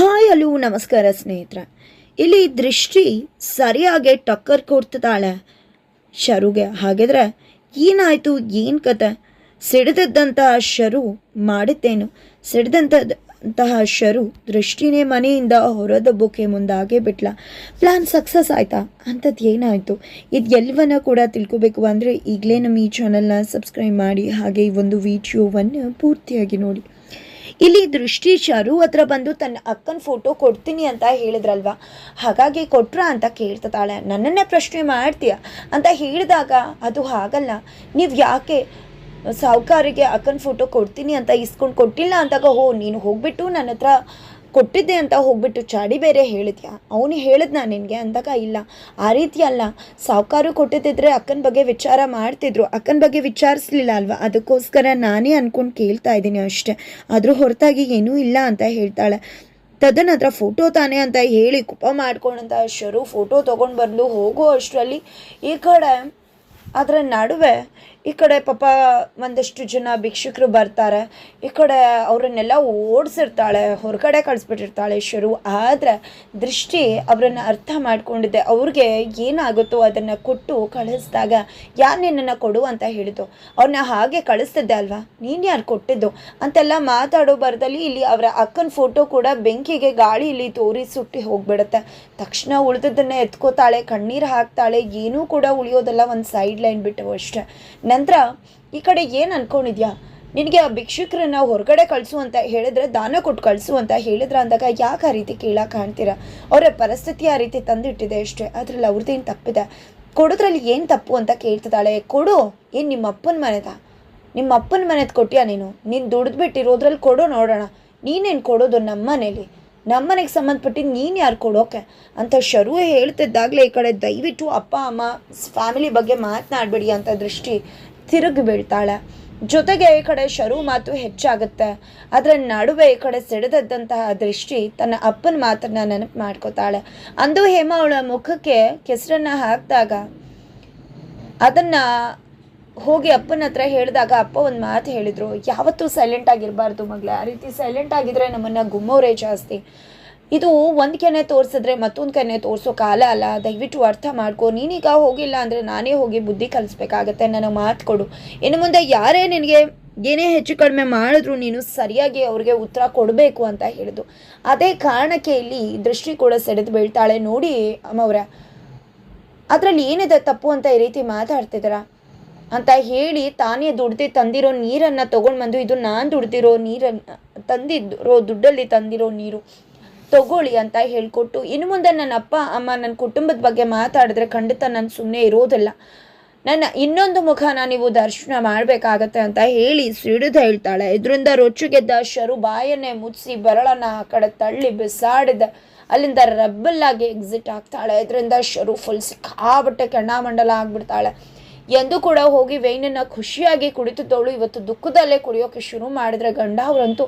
Hi hello ನಮಸ್ಕಾರ ಸ್ನೇಹಿತರೆ. ಇಲ್ಲಿ ದೃಷ್ಟಿ ಸರಿಯಾಗಿ ಟಕ್ಕರ್ ಕೊಡ್ತಿದ್ದಾಳೆ. ಶರುಗೆ, ಹಾಗಿದ್ರೆ ಏನಾಯಿತು, ಏನು ಕತೆ? ಸಿಡಿದದ್ದಂತಹ ಶರು ಮಾಡುತ್ತೇನು ಸಿಡಿದಂತಹ ಶರು ದೃಷ್ಟಿನೇ ಮನೆಯಿಂದ ಹೊರದಬ್ಬಕ್ಕೆ ಮುಂದಾಗೆ ಬಿಟ್ಲ. ಪ್ಲ್ಯಾನ್ ಸಕ್ಸಸ್ ಆಯ್ತಾ? ಅಂಥದ್ದು ಏನಾಯಿತು? ಇದು ಎಲ್ಲವನ್ನ ಕೂಡ ತಿಳ್ಕೊಬೇಕು ಅಂದರೆ ಈಗಲೇ ನಮ್ಮ ಈ ಚಾನಲ್ನ ಸಬ್ಸ್ಕ್ರೈಬ್ ಮಾಡಿ ಹಾಗೆ ಈ ಒಂದು ವಿಡಿಯೋವನ್ನು ಪೂರ್ತಿಯಾಗಿ ನೋಡಿ. ಇಲ್ಲಿ ದೃಷ್ಟಿ ಶರು ಹತ್ರ ಬಂದು ತನ್ನ ಅಕ್ಕನ ಫೋಟೋ ಕೊಡ್ತೀನಿ ಅಂತ ಹೇಳಿದ್ರಲ್ವಾ? ಹಾಗಾಗಿ ಕೊಟ್ರ ಅಂತ ಕೇಳ್ತಾಳೆ ನನ್ನನ್ನೇ ಪ್ರಶ್ನೆ ಮಾಡ್ತೀಯ? ಅಂತ ಹೇಳಿದಾಗ, ಅದು ಹಾಗಲ್ಲ. ನೀವು ಯಾಕೆ ಸಾಹುಕಾರಿಗೆ ಅಕ್ಕನ ಫೋಟೋ ಕೊಡ್ತೀನಿ ಅಂತ ಇಸ್ಕೊಂಡು ಕೊಟ್ಟಿಲ್ಲ? ಅಂದಾಗ, ಹೋ, ನೀನು ಹೋಗ್ಬಿಟ್ಟು ನನ್ನ ಹತ್ರ ಕೊಟ್ಟಿದ್ದೆ ಅಂತ ಹೋಗ್ಬಿಟ್ಟು ಚಾಡಿ ಬೇರೆ ಹೇಳಿದ್ಯಾ? ಅವನು ಹೇಳಿದ್ನಾ ನಿನಗೆ ಅಂದಾಗ ಇಲ್ಲ. ಆ ರೀತಿ ಅಲ್ಲ. ಸಾವುಕಾರು ಕೊಟ್ಟಿದ್ದಿದ್ರೆ ಅಕ್ಕನ ಬಗ್ಗೆ ವಿಚಾರ ಮಾಡ್ತಿದ್ರು. ಅಕ್ಕನ ಬಗ್ಗೆ ವಿಚಾರಿಸ್ಲಿಲ್ಲ ಅಲ್ವಾ? ಅದಕ್ಕೋಸ್ಕರ ನಾನೇ ಅನ್ಕೊಂಡು ಕೇಳ್ತಾ ಇದ್ದೀನಿ ಅಷ್ಟೇ. ಅದ್ರ ಹೊರತಾಗಿ ಏನೂ ಇಲ್ಲ ಅಂತ ಹೇಳ್ತಾಳೆ. ತದನಂತರ ಫೋಟೋ ತಾನೆ ಅಂತ ಹೇಳಿ ಕುಪ ಮಾಡ್ಕೊಂಡಂತ ಶರು ಫೋಟೋ ತೊಗೊಂಡು ಬರಲು ಹೋಗೋ ಅಷ್ಟರಲ್ಲಿ. ಈ ಕಡೆ ಅದರ ನಡುವೆ ಈ ಕಡೆ ಪಾಪ ಒಂದಷ್ಟು ಜನ ಭಿಕ್ಷುಕರು ಬರ್ತಾರೆ. ಈ ಕಡೆ ಅವರನ್ನೆಲ್ಲ ಓಡಿಸಿರ್ತಾಳೆ, ಹೊರಗಡೆ ಕಳಿಸ್ಬಿಟ್ಟಿರ್ತಾಳೆ ಶುರು. ಆದರೆ ದೃಷ್ಟಿ ಅವರನ್ನು ಅರ್ಥ ಮಾಡ್ಕೊಂಡಿದ್ದೆ. ಅವ್ರಿಗೆ ಏನಾಗುತ್ತೋ ಅದನ್ನು ಕೊಟ್ಟು ಕಳಿಸಿದಾಗ ಯಾರು ನಿನ್ನನ್ನು ಕೊಡು ಅಂತ ಹೇಳಿದ್ದು. ಅವ್ರನ್ನ ಹಾಗೆ ಕಳಿಸ್ತಿದ್ದೆ ಅಲ್ವಾ? ನೀನು ಯಾರು ಕೊಟ್ಟಿದ್ದು? ಅಂತೆಲ್ಲ ಮಾತಾಡೋ ಬರದಲ್ಲಿ ಇಲ್ಲಿ ಅವರ ಅಕ್ಕನ ಫೋಟೋ ಕೂಡ ಬೆಂಕಿಗೆ ಗಾಳಿಯಲ್ಲಿ ತೋರಿ ಸುಟ್ಟಿ ಹೋಗ್ಬಿಡುತ್ತೆ. ತಕ್ಷಣ ಉಳಿದದನ್ನು ಎತ್ಕೋತಾಳೆ, ಕಣ್ಣೀರು ಹಾಕ್ತಾಳೆ, ಏನೂ ಕೂಡ ಉಳಿಯೋದಲ್ಲ ಒಂದು ಸೈಡ್ ಲೈನ್ ಬಿಟ್ಟು ಅಷ್ಟೆ. ನಂತರ, ಈ ಕಡೆ ಏನು ಅನ್ಕೊಂಡಿದ್ಯಾ? ನಿನಗೆ ಆ ಭಿಕ್ಷುಕರನ್ನ ಹೊರಗಡೆ ಕಳಿಸು ಅಂತ ಹೇಳಿದ್ರೆ ದಾನ ಕೊಟ್ಟು ಕಳಿಸು ಅಂತ ಹೇಳಿದ್ರ ಅಂದಾಗ ಯಾಕೆ ಆ ರೀತಿ ಕೇಳಕ್ಕೆ ಕಾಣ್ತೀರಾ? ಅವರ ಪರಿಸ್ಥಿತಿ ಆ ರೀತಿ ತಂದಿಟ್ಟಿದೆ ಅಷ್ಟೇ. ಅದ್ರಲ್ಲಿ ಅವ್ರದ್ದೇನು ತಪ್ಪಿದೆ? ಕೊಡೋದ್ರಲ್ಲಿ ಏನು ತಪ್ಪು ಅಂತ ಕೇಳ್ತಿದ್ದಾಳೆ? ಕೊಡು. ಏನು ನಿಮ್ಮ ಅಪ್ಪನ ಮನೆದ? ನಿಮ್ಮ ಅಪ್ಪನ ಮನೆದು ಕೊಟ್ಟಿಯಾ ನೀನು? ನೀನು ದುಡಿದ್ಬಿಟ್ಟಿರೋದ್ರಲ್ಲಿ ಕೊಡು ನೋಡೋಣ. ನೀನೇನು ಕೊಡೋದು ನಮ್ಮ ಮನೇಲಿ ನಮ್ಮನೆಗೆ ಸಂಬಂಧಪಟ್ಟಿದ್ದು ನೀನು ಯಾರು ಕೊಡೋಕೆ? ಅಂತ ಶರು ಹೇಳ್ತಿದ್ದಾಗಲೇ ಈ ಕಡೆ ದಯವಿಟ್ಟು ಅಪ್ಪ, ಅಮ್ಮ ಫ್ಯಾಮಿಲಿ ಬಗ್ಗೆ ಮಾತನಾಡಬೇಡಿ ಅಂತ ದೃಷ್ಟಿ ತಿರುಗಿ ಬೀಳ್ತಾಳೆ. ಜೊತೆಗೆ ಈ ಕಡೆ ಶರು ಮಾತು ಹೆಚ್ಚಾಗುತ್ತೆ. ಅದರ ನಡುವೆ ಈ ಕಡೆ ಸಿಡಿದದ್ದಂತಹ ದೃಷ್ಟಿ ತನ್ನ ಅಪ್ಪನ ಮಾತನ್ನ ನೆನಪು ಮಾಡ್ಕೋತಾಳೆ. ಅಂದು ಹೇಮ ಅವಳ ಮುಖಕ್ಕೆ ಕೆಸರನ್ನ ಹಾಕಿದಾಗ ಅದನ್ನ ಹೋಗಿ ಅಪ್ಪನ ಹತ್ರ ಹೇಳಿದಾಗ ಅಪ್ಪ ಒಂದು ಮಾತು ಹೇಳಿದ್ರು, ಯಾವತ್ತೂ ಸೈಲೆಂಟ್ ಆಗಿರಬಾರ್ದು ಮಗಳೇ, ಆ ರೀತಿ ಸೈಲೆಂಟ್ ಆಗಿದ್ರೆ ನಮ್ಮನ್ನು ಗುಮ್ಮೋರೇ ಜಾಸ್ತಿ. ಇದು ಒಂದು ಕೆನೆ ತೋರಿಸಿದ್ರೆ ಮತ್ತೊಂದು ಕೆನೆ ತೋರಿಸೋ ಕಾಲ ಅಲ್ಲ, ದಯವಿಟ್ಟು ಅರ್ಥ ಮಾಡ್ಕೊ, ನೀನೀಗ ಹೋಗಿಲ್ಲ ಅಂದರೆ ನಾನೇ ಹೋಗಿ ಬುದ್ಧಿ ಕಲಿಸ್ಬೇಕಾಗತ್ತೆ, ನನಗೆ ಮಾತು ಕೊಡು. ಇನ್ನು ಮುಂದೆ ಯಾರೇ ನಿನಗೆ ಏನೇ ಹೆಚ್ಚು ಕಡಿಮೆ ಮಾಡಿದ್ರು ನೀನು ಸರಿಯಾಗಿ ಅವ್ರಿಗೆ ಉತ್ತರ ಕೊಡಬೇಕು ಅಂತ ಹೇಳಿದು ಅದೇ ಕಾರಣಕ್ಕೆ ಇಲ್ಲಿ ದೃಷ್ಟಿ ಕೂಡ ಸೆಳೆದು ಬೀಳ್ತಾಳೆ ನೋಡಿ ಅಮ್ಮವ್ರೆ. ಅದರಲ್ಲಿ ಏನಿದೆ ತಪ್ಪು ಅಂತ ಈ ರೀತಿ ಮಾತಾಡ್ತಿದ್ದೀರಾ? ಅಂತ ಹೇಳಿ ತಾನೇ ದುಡ್ದು ತಂದಿರೋ ನೀರನ್ನು ತೊಗೊಂಡು ಬಂದು, ಇದು ನಾನು ದುಡ್ದಿರೋ ನೀರನ್ನು ತಂದಿರೋ ದುಡ್ಡಲ್ಲಿ ತಂದಿರೋ ನೀರು ತಗೊಳ್ಳಿ ಅಂತ ಹೇಳಿಕೊಟ್ಟು, ಇನ್ನು ಮುಂದೆ ನನ್ನ ಅಪ್ಪ, ಅಮ್ಮ ನನ್ನ ಕುಟುಂಬದ ಬಗ್ಗೆ ಮಾತಾಡಿದ್ರೆ ಖಂಡಿತ ನಾನು ಸುಮ್ಮನೆ ಇರೋದಿಲ್ಲ. ನನ್ನ ಇನ್ನೊಂದು ಮುಖನ ನೀವು ದರ್ಶನ ಮಾಡಬೇಕಾಗತ್ತೆ ಅಂತ ಹೇಳಿ ಸಿಡಿದು ಹೇಳ್ತಾಳೆ. ಇದರಿಂದ ರೊಚ್ಚುಗೆದ್ದ ಶರು ಬಾಯನ್ನೇ ಮುಚ್ಚಿ ಬೆರಳನ್ನು ಆ ಕಡೆ ತಳ್ಳಿ ಬಿಸಾಡಿದ. ಅಲ್ಲಿಂದ ರಬ್ಬಲ್ಲಾಗಿ ಎಕ್ಸಿಟ್ ಆಗ್ತಾಳೆ. ಇದರಿಂದ ಶರು ಫುಲ್ ಸಿಕ್ಕಾಬಟ್ಟೆ ಕೆಣ್ಣಾಮಂಡಲ ಆಗ್ಬಿಡ್ತಾಳೆ. ಎಂದು ಕೂಡ ಹೋಗಿ ವೈನನ್ನು ಖುಷಿಯಾಗಿ ಕುಡಿತಿದ್ದವಳು. ಇವತ್ತು ದುಃಖದಲ್ಲೇ ಕುಡಿಯೋಕೆ ಶುರು ಮಾಡಿದ್ರೆ ಗಂಡ ಅವರಂತೂ,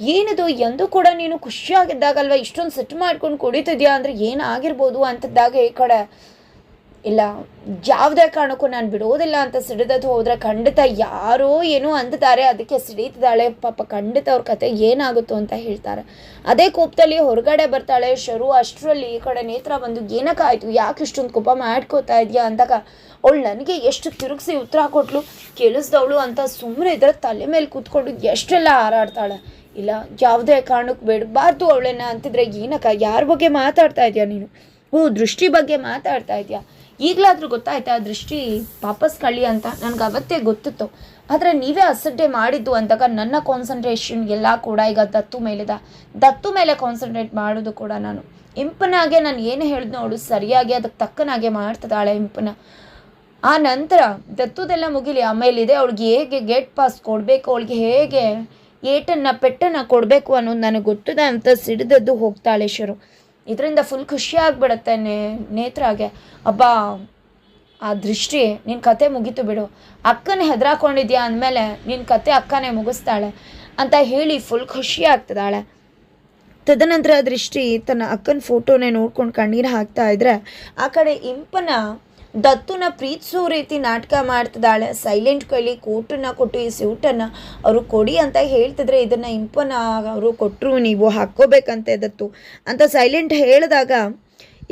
ಏನಿದು, ಎಂದು ಕೂಡ ನೀನು ಖುಷಿಯಾಗಿದ್ದಾಗಲ್ವ? ಇಷ್ಟೊಂದು ಸೆಟ್ ಮಾಡ್ಕೊಂಡು ಕುಡಿತಿದ್ಯಾ? ಅಂದ್ರೆ ಏನಾಗಿರ್ಬೋದು? ಅಂತದ್ದಾಗ ಈ ಕಡೆ. ಇಲ್ಲ ಯಾವುದೇ ಕಾರಣಕ್ಕೂ ನಾನು ಬಿಡೋದಿಲ್ಲ ಅಂತ ಸಿಡಿದದ್ದು ಹೋದರೆ ಖಂಡಿತ ಯಾರೋ ಏನೋ ಅಂತಾರೆ ಅದಕ್ಕೆ ಸಿಡಿತಿದ್ದಾಳೆ, ಪಾಪ ಖಂಡಿತ ಅವ್ರ ಕತೆ ಏನಾಗುತ್ತೋ ಅಂತ ಹೇಳ್ತಾರೆ. ಅದೇ ಕೋಪದಲ್ಲಿ ಹೊರಗಡೆ ಬರ್ತಾಳೆ, ಶರು ಅಷ್ಟರಲ್ಲಿ ಈ ಕಡೆ ನೇತ್ರ ಬಂದು ಏನಕ್ಕಾಯಿತು ಯಾಕೆ ಇಷ್ಟೊಂದು ಕೋಪ ಮಾಡ್ಕೋತಾ ಇದೆಯಾ ಅಂದಾಗ, ಅವಳು ನನಗೆ ಎಷ್ಟು ತಿರುಗಿಸಿ ಉತ್ತರ ಕೊಟ್ಲು, ಕೇಳಿಸ್ದವಳು ಅಂತ ಸುಮ್ಮನೆ ಇದ್ರೆ ತಲೆ ಮೇಲೆ ಕೂತ್ಕೊಂಡು ಎಷ್ಟೆಲ್ಲ ಹಾರಾಡ್ತಾಳೆ. ಇಲ್ಲ ಯಾವುದೇ ಕಾರಣಕ್ಕೆ ಬಿಡಬಾರ್ದು ಅವಳನ್ನ ಅಂತಿದ್ರೆ ಏನಕ್ಕ, ಯಾರ ಬಗ್ಗೆ ಮಾತಾಡ್ತಾ ಇದೆಯಾ ನೀನು? ಓ, ದೃಷ್ಟಿ ಬಗ್ಗೆ ಮಾತಾಡ್ತಾ ಇದೆಯಾ? ಈಗಲಾದರೂ ಗೊತ್ತಾಯ್ತಾ ದೃಷ್ಟಿ? ವಾಪಸ್ ಕಳಿ ಅಂತ ನನಗೆ ಅವತ್ತೇ ಗೊತ್ತಿತ್ತು. ಆದರೆ ನೀವೇ ಅಸಡ್ಡೆ ಮಾಡಿದ್ದು ಅಂದಾಗ ನನ್ನ ಕಾನ್ಸಂಟ್ರೇಷನ್ ಎಲ್ಲ ಕೂಡ ಈಗ ದತ್ತು ಮೇಲಿದೆ. ದತ್ತು ಮೇಲೆ ಕಾನ್ಸಂಟ್ರೇಟ್ ಮಾಡೋದು ಕೂಡ ನಾನು. ಇಂಪನಾಗೆ ನಾನು ಏನು ಹೇಳಿದ್ನೋ ಅವಳು ಸರಿಯಾಗಿ ಅದಕ್ಕೆ ತಕ್ಕನಾಗೆ ಮಾಡ್ತದಾಳೆ ಇಂಪನ. ಆ ನಂತರ ದತ್ತುದೆಲ್ಲ ಮುಗಿಲಿ, ಆಮೇಲಿದೆ ಅವಳಿಗೆ ಹೇಗೆ ಗೇಟ್ ಪಾಸ್ ಕೊಡಬೇಕು, ಅವಳಿಗೆ ಹೇಗೆ ಏಟನ್ನು, ಪೆಟ್ಟನ್ನು ಕೊಡಬೇಕು ಅನ್ನೋದು ನನಗೆ ಗೊತ್ತಿದೆ ಅಂತ ಸಿಡಿದದ್ದು ಹೋಗ್ತಾಳೆ ಶರು. ಇದರಿಂದ ಫುಲ್ ಖುಷಿ ನೇ ನೇತ್ರಾಗೆ ಅಬ್ಬಾ, ಆ ದೃಷ್ಟಿ ನಿನ್ನ ಕತೆ ಮುಗೀತು ಬಿಡು. ಅಕ್ಕನ ಹೆದರಾಕೊಂಡಿದ್ಯಾ ಅಂದಮೇಲೆ ನಿನ್ನ ಕತೆ ಅಕ್ಕನೇ ಮುಗಿಸ್ತಾಳೆ ಅಂತ ಹೇಳಿ ಫುಲ್ ಖುಷಿ ಆಗ್ತದಾಳೆ ತದನಂತರ ದೃಷ್ಟಿ ತನ್ನ ಅಕ್ಕನ ಫೋಟೋನೇ ನೋಡ್ಕೊಂಡು ಕಣ್ಣೀರು ಹಾಕ್ತಾ ಇದ್ರೆ ಆ ಕಡೆ ಇಂಪನ ದತ್ತುನ ಪ್ರೀತಿಸೋ ರೀತಿ ನಾಟಕ ಮಾಡ್ತಿದ್ದಾಳೆ. ಸೈಲೆಂಟ್ ಕೈಲಿ ಕೋಟನ್ನ ಕೊಟ್ಟು ಈ ಸ್ಯೂಟನ್ನು ಅವರು ಕೊಡಿ ಅಂತ ಹೇಳ್ತಿದ್ರೆ ಇದನ್ನು ಇಂಪನ ಅವರು ಕೊಟ್ಟರು ನೀವು ಹಾಕ್ಕೋಬೇಕಂತೆ ದತ್ತು ಅಂತ ಸೈಲೆಂಟ್ ಹೇಳಿದಾಗ,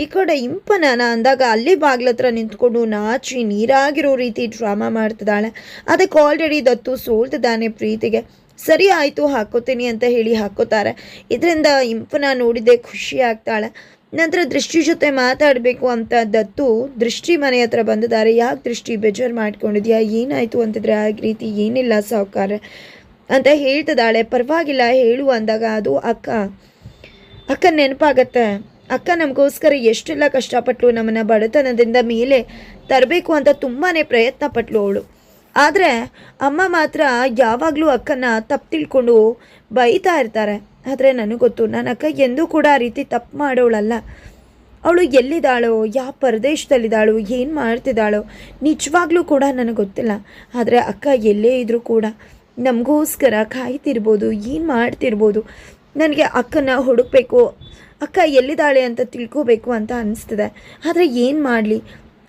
ಈ ಕಡೆ ಇಂಪನ ಅಂದಾಗ ಅಲ್ಲಿ ಬಾಗ್ಲ ಹತ್ರ ನಿಂತ್ಕೊಂಡು ನಾಚಿ ನೀರಾಗಿರೋ ರೀತಿ ಡ್ರಾಮಾ ಮಾಡ್ತಿದ್ದಾಳೆ. ಅದಕ್ಕೆ ಆಲ್ರೆಡಿ ದತ್ತು ಸೋಲ್ತಿದ್ದಾನೆ ಪ್ರೀತಿಗೆ. ಸರಿ ಆಯಿತು ಹಾಕೋತೀನಿ ಅಂತ ಹೇಳಿ ಹಾಕೋತಾರೆ ಇದರಿಂದ ಇಂಪನ ನೋಡಿದ್ದೆ ಖುಷಿ ಆಗ್ತಾಳೆ. ನಂತರ ದೃಷ್ಟಿ ಜೊತೆ ಮಾತಾಡಬೇಕು ಅಂತ ದತ್ತು ದೃಷ್ಟಿ ಮನೆ ಹತ್ರ ಬಂದಿದ್ದಾರೆ. ಯಾಕೆ ದೃಷ್ಟಿ ಬೇಜಾರು ಮಾಡ್ಕೊಂಡಿದ್ಯಾ? ಏನಾಯಿತು ಅಂತಿದ್ರೆ ಆ ರೀತಿ ಏನಿಲ್ಲ ಸಾವುಕಾರ ಅಂತ ಹೇಳ್ತಿದ್ದಾಳೆ. ಪರವಾಗಿಲ್ಲ, ಹೇಳು ಅಂದಾಗ ಅದು ಅಕ್ಕ ಅಕ್ಕ ನೆನಪಾಗತ್ತೆ. ಅಕ್ಕ ನಮಗೋಸ್ಕರ ಎಷ್ಟೆಲ್ಲ ಕಷ್ಟಪಟ್ಟಳು ನಮ್ಮನ್ನು ಬಡತನದಿಂದ ಮೇಲೆ ತರಬೇಕು ಅಂತ ತುಂಬಾ ಪ್ರಯತ್ನ ಪಟ್ಲು ಅವಳು. ಆದರೆ ಅಮ್ಮ ಮಾತ್ರ ಯಾವಾಗಲೂ ಅಕ್ಕನ ತಪ್ಪು ತಿಳ್ಕೊಂಡು ಬೈತಾ ಇರ್ತಾರೆ. ಆದರೆ ನನಗೆ ಗೊತ್ತು, ನನ್ನ ಅಕ್ಕ ಎಂದೂ ಕೂಡ ಆ ರೀತಿ ತಪ್ಪು ಮಾಡೋಳಲ್ಲ. ಅವಳು ಎಲ್ಲಿದ್ದಾಳೋ, ಯಾವ ಪ್ರದೇಶದಲ್ಲಿದ್ದಾಳೋ, ಏನು ಮಾಡ್ತಿದ್ದಾಳೋ, ನಿಜವಾಗ್ಲೂ ಕೂಡ ನನಗೆ ಗೊತ್ತಿಲ್ಲ. ಆದರೆ ಅಕ್ಕ ಎಲ್ಲೇ ಇದ್ದರೂ ಕೂಡ ನಮಗೋಸ್ಕರ ಕಾಯ್ತಿರ್ಬೋದು, ಏನು ಮಾಡ್ತಿರ್ಬೋದು, ನನಗೆ ಅಕ್ಕನ ಹುಡುಕ್ಬೇಕು, ಅಕ್ಕ ಎಲ್ಲಿದ್ದಾಳೆ ಅಂತ ತಿಳ್ಕೋಬೇಕು ಅಂತ ಅನಿಸ್ತಿದೆ. ಆದರೆ ಏನು ಮಾಡಲಿ?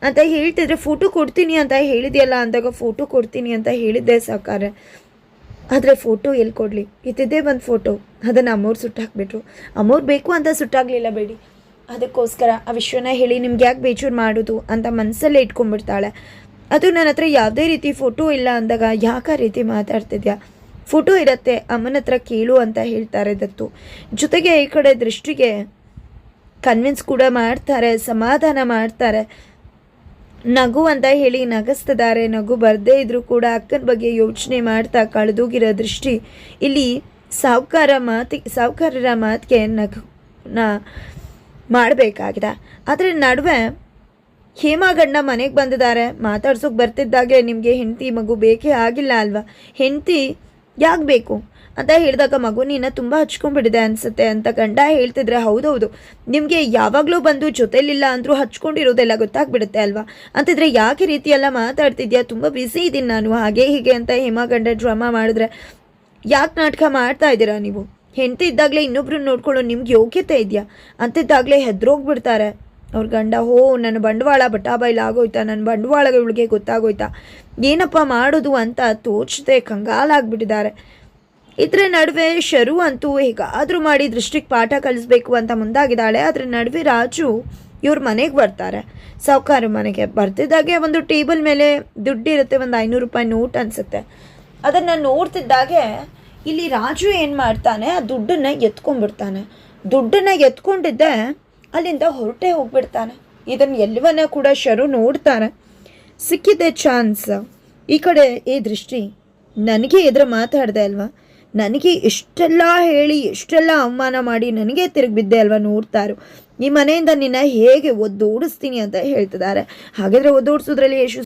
ಅಂತ ಹೇಳ್ತಿದ್ರೆ ಫೋಟೋ ಕೊಡ್ತೀನಿ ಅಂತ ಹೇಳಿದೆಯಲ್ಲ, ಅಂದಾಗ ಫೋಟೋ ಕೊಡ್ತೀನಿ ಅಂತ ಹೇಳಿದ್ದೆ ಸಾಕಾರ ಆದರೆ ಫೋಟೋ ಎಲ್ಲಿ ಕೊಡಲಿ? ಇದ್ದಿದ್ದೇ ಒಂದು ಫೋಟೋ ಅದನ್ನು ಅಮ್ಮವ್ರು ಸುಟ್ಟಾಕ್ಬಿಟ್ರು ಅಮ್ಮವ್ರು ಬೇಕು ಅಂತ ಸುಟ್ಟಾಗಲಿಲ್ಲ ಬೇಡಿ. ಅದಕ್ಕೋಸ್ಕರ ಆ ವಿಶ್ವನ ಹೇಳಿ ನಿಮ್ಗೆ ಯಾಕೆ ಬೇಜೂರು ಮಾಡೋದು ಅಂತ ಮನಸ್ಸಲ್ಲೇ ಇಟ್ಕೊಂಡ್ಬಿಡ್ತಾಳೆ. ಅದು ನನ್ನ ಹತ್ರ ಯಾವುದೇ ರೀತಿ ಫೋಟೋ ಇಲ್ಲ ಅಂದಾಗ ಯಾಕೆ ಆ ರೀತಿ ಮಾತಾಡ್ತಿದ್ಯಾ? ಫೋಟೋ ಇರತ್ತೆ, ಅಮ್ಮನ ಹತ್ರ ಕೇಳು ಅಂತ ಹೇಳ್ತಾರೆ ದತ್ತು. ಜೊತೆಗೆ ಈ ಕಡೆ ದೃಷ್ಟಿಗೆ ಕನ್ವಿನ್ಸ್ ಕೂಡ ಮಾಡ್ತಾರೆ, ಸಮಾಧಾನ ಮಾಡ್ತಾರೆ. ನಗು ಅಂತ ಹೇಳಿ ನಗಸ್ತಿದ್ದಾರೆ. ನಗು ಬರದೇ ಇದ್ರೂ ಕೂಡ ಅಕ್ಕನ ಬಗ್ಗೆ ಯೋಚನೆ ಮಾಡ್ತಾ ಕಳೆದೋಗಿರೋ ದೃಷ್ಟಿ. ಇಲ್ಲಿ ಸಾಹುಕಾರ ಮಾತಿ ಸಾಹುಕಾರರ ಮಾತಿಗೆ ನಗು ನ ಮಾಡಬೇಕಾಗಿದೆ. ಆದರೆ ನಡುವೆ ಹೇಮಾಗಣ್ಣ ಮನೆಗೆ ಬಂದಿದ್ದಾರೆ. ಮಾತಾಡ್ಸೋಕೆ ಬರ್ತಿದ್ದಾಗೆ ನಿಮಗೆ ಹೆಂಡತಿ ಮಗು ಬೇಕೇ ಆಗಿಲ್ಲ ಅಲ್ವಾ? ಹೆಂಡತಿ ಯಾಕೆ ಬೇಕು? ಅಂತ ಹೇಳಿದಾಗ ಮಗು ನಿನ್ನ ತುಂಬ ಹಚ್ಕೊಂಡ್ಬಿಟ್ಟಿದೆ ಅನಿಸುತ್ತೆ ಅಂತ ಗಂಡ ಹೇಳ್ತಿದ್ರೆ, ಹೌದೌದು. ನಿಮಗೆ ಯಾವಾಗಲೂ ಬಂದು ಜೊತೆಲಿಲ್ಲ ಅಂದರೂ ಹಚ್ಕೊಂಡಿರೋದೆಲ್ಲ ಗೊತ್ತಾಗ್ಬಿಡುತ್ತೆ ಅಲ್ವಾ? ಅಂತಿದ್ರೆ ಯಾಕೆ ರೀತಿ ಎಲ್ಲ ಮಾತಾಡ್ತಿದ್ಯಾ? ತುಂಬ ಬ್ಯುಸಿ ಇದ್ದೀನಿ ನಾನು. ಹಾಗೆ ಹೀಗೆ ಅಂತ ಹೇಮಾಗಂಡ ಡ್ರಾಮಾ ಮಾಡಿದ್ರೆ, ಯಾಕೆ ನಾಟಕ ಮಾಡ್ತಾ ಇದ್ದೀರಾ ನೀವು? ಹೆಂಡತಿ ಇದ್ದಾಗಲೇ ಇನ್ನೊಬ್ರು ನೋಡ್ಕೊಳ್ಳೋ ನಿಮ್ಗೆ ಯೋಗ್ಯತೆ ಇದೆಯಾ? ಅಂತಿದ್ದಾಗಲೇ ಹೆದ್ರೋಗ್ಬಿಡ್ತಾರೆ. ಅವ್ರ ಗಂಡ, ಹೋ, ನನ್ನ ಬಂಡವಾಳ ಬಟಾಬೈಲ್ ಆಗೋಯ್ತಾ? ನನ್ನ ಬಂಡವಾಳ ಇವಳಿಗೆ ಗೊತ್ತಾಗೋಯ್ತಾ? ಏನಪ್ಪ ಮಾಡೋದು? ಅಂತ ತೋಚದೆ, ಕಂಗಾಲಾಗ್ಬಿಟ್ಟಿದ್ದಾರೆ. ಇದರ ನಡುವೆ ಶರು ಅಂತೂ ಹೇಗಾದರೂ ಮಾಡಿ ದೃಷ್ಟಿಗೆ ಪಾಠ ಕಲಿಸ್ಬೇಕು ಅಂತ ಮುಂದಾಗಿದ್ದಾಳೆ. ಅದ್ರ ನಡುವೆ ರಾಜು ಇವ್ರ ಮನೆಗೆ ಬರ್ತಾರೆ. ಸಾವುಕಾರ ಮನೆಗೆ ಬರ್ತಿದ್ದಾಗೆ ಒಂದು ಟೇಬಲ್ ಮೇಲೆ ದುಡ್ಡಿರುತ್ತೆ ಒಂದು ಐನೂರು ರೂಪಾಯಿ ನೋಟ್ ಅನಿಸುತ್ತೆ. ಅದನ್ನು ನೋಡ್ತಿದ್ದಾಗೆ ಇಲ್ಲಿ ರಾಜು ಏನು ಮಾಡ್ತಾನೆ? ಆ ದುಡ್ಡನ್ನು ಎತ್ಕೊಂಡ್ಬಿಡ್ತಾನೆ. ದುಡ್ಡನ್ನು ಎತ್ಕೊಂಡಿದ್ದೆ ಅಲ್ಲಿಂದ ಹೊರಟೆ ಹೋಗ್ಬಿಡ್ತಾನೆ. ಇದನ್ನು ಎಲ್ಲವನ್ನ ಕೂಡ ಶರು ನೋಡ್ತಾನೆ ಸಿಕ್ಕಿದೆ ಚಾನ್ಸ್. ಈ ಕಡೆ ಈ ದೃಷ್ಟಿ, ನನಗೆ ಎದುರು ಮಾತಾಡ್ದೆ ಅಲ್ವಾ? ನನಗೆ ಎಷ್ಟೆಲ್ಲ ಹೇಳಿ ಎಷ್ಟೆಲ್ಲ ಅವಮಾನ ಮಾಡಿ ನನಗೆ ತಿರುಗಿ ಬಿದ್ದೆ ಅಲ್ವಾ ನೋಡ್ತಾರು ಈ ಮನೆಯಿಂದ ನಿನ್ನ ಹೇಗೆ ಒದ್ದೋಡಿಸ್ತೀನಿ ಅಂತ ಹೇಳ್ತಿದ್ದಾರೆ. ಹಾಗಾದರೆ ಒದ್ದೋಡಿಸೋದ್ರಲ್ಲಿ ಯಶಸ್ಸು